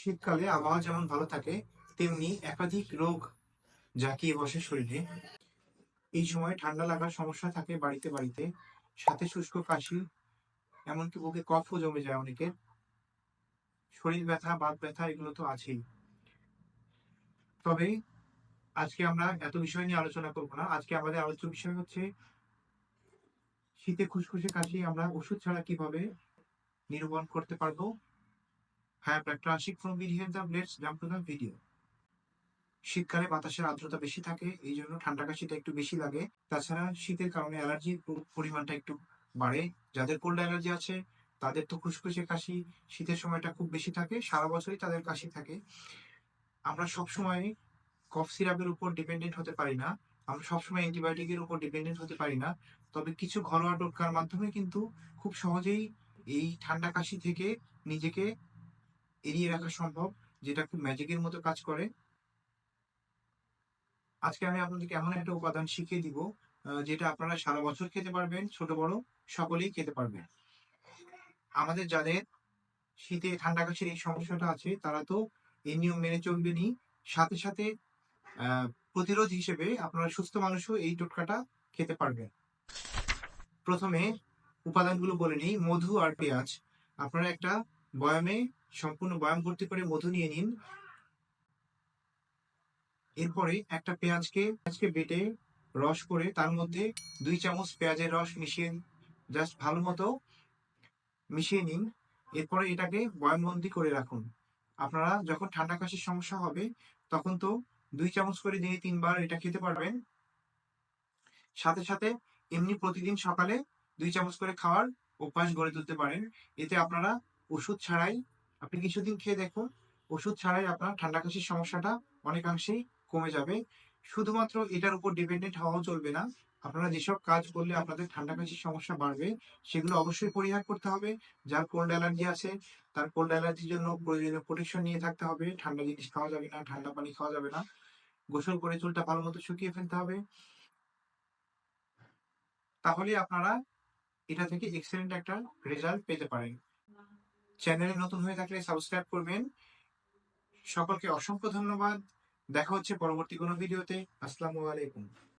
শীতকালে আবহাওয়া যেমন ভালো থাকে, তেমনি একাধিক রোগ জাঁকিয়ে বসে শরীরে। এই সময় ঠান্ডা লাগার সমস্যা থাকে বাড়িতে বাড়িতে। সাথে শুষ্ক কাশি, এমনকি বুকে কফও জমে যায় অনেকের। শরীর ব্যথা, বাত ব্যথা এগুলো তো আছেই। তবে আজকে আমরা এত বিষয় নিয়ে আলোচনা করব না। আজকে আমাদের আলোচ্য বিষয় হচ্ছে, শীতে খুসখুসে কাশি আমরা ওষুধ ছাড়া কীভাবে নিরূপণ করতে পারব? হ্যাঁ একটা Ashik from the let's jump to the video. শীতকালে বাতাসের আর্দ্রতা বেশি থাকে এই জন্য ঠান্ডা কাশিটা একটু বেশি লাগে। তাছাড়া শীতের কারণে অ্যালার্জির পরিমাণটা একটু বাড়ে। যাদের কোল্ড অ্যালার্জি আছে, তাদের তো খুসখুসে কাশি, শীতের সময়টা খুব বেশি থাকে, সারা বছরই তাদের কাশি থাকে। আমরা সব সময় কফ সিরাপের উপর ডিপেন্ডেন্ট হতে পারি না। আমরা সবসময় অ্যান্টিবায়োটিকের উপর ডিপেন্ডেন্ট হতে পারি না। তবে কিছু ঘরোয়া টোটকার মাধ্যমে কিন্তু খুব সহজেই এই ঠান্ডা কাশি থেকে নিজেকে এড়িয়ে রাখা সম্ভব, যেটা খুব ম্যাজিকের মতো কাজ করে। আজকে আমি আপনাদেরকে এমন একটা উপাদান শিখিয়ে দিব যেটা আপনারা সারা বছর খেতে পারবেন, ছোট, বড়, সকলেই খেতে পারবেন। আমাদের যাদের শীতে ঠান্ডা কাশির এই সমস্যাটা আছে, তারা তো এই নিয়ম মেনে চলবেনই। সাথে সাথে প্রতিরোধ হিসেবে আপনারা সুস্থ মানুষও এই টোটকাটা খেতে পারবেন। প্রথমে উপাদানগুলো বলে নিই, মধু আর পেঁয়াজ। আপনারা একটা বয়ামে সম্পূর্ণ বয়াম ভর্তি করে মধু নিয়ে নিন। এরপরে একটা পেঁয়াজকে পেঁয়াজকে বেটে রস করে তার মধ্যে দুই চামচ পেঁয়াজের রস মিশিয়ে জাস্ট ভালো মতো মিশিয়ে নিন। এরপরে এটাকে বয়ামবন্দি করে রাখুন। আপনারা যখন ঠান্ডা কাশির সমস্যা হবে, তখন তো দুই চামচ করে দিনে তিনবার এটা খেতে পারবেন। সাথে সাথে এমনি প্রতিদিন সকালে দুই চামচ করে খাওয়ার অভ্যাস গড়ে তুলতে পারেন। এতে আপনারা ওষুধ ছাড়াই আপনি কিছুদিন খেয়ে দেখুন। ওষুধ ছাড়াই আপনার ঠান্ডা কাশির সমস্যাটা অনেকাংশেই কমে যাবে। শুধুমাত্র এটার উপর ডিপেন্ডেন্ট হওয়া চলবে না। আপনারা যেসব কাজ করলে আপনাদের ঠান্ডা কাশির সমস্যা বাড়বে, সেগুলো অবশ্যই পরিহার করতে হবে। যার কোল্ড অ্যালার্জি আছে, তার কোল্ড অ্যালার্জির জন্য প্রয়োজনীয় প্রোটেকশন নিয়ে থাকতে হবে। ঠান্ডা জিনিস খাওয়া যাবে না, ঠান্ডা পানি খাওয়া যাবে না। গোসল করে চুলটা ভালো মতো শুকিয়ে ফেলতে হবে। তাহলে আপনারা এটা থেকে এক্সেলেন্ট একটা রেজাল্ট পেতে পারেন। চ্যানেলে নতুন হয়ে থাকলে সাবস্ক্রাইব করবেন। সকলকে অসংখ্য ধন্যবাদ। দেখা হচ্ছে পরবর্তী কোনো ভিডিওতে। আসসালামু আলাইকুম।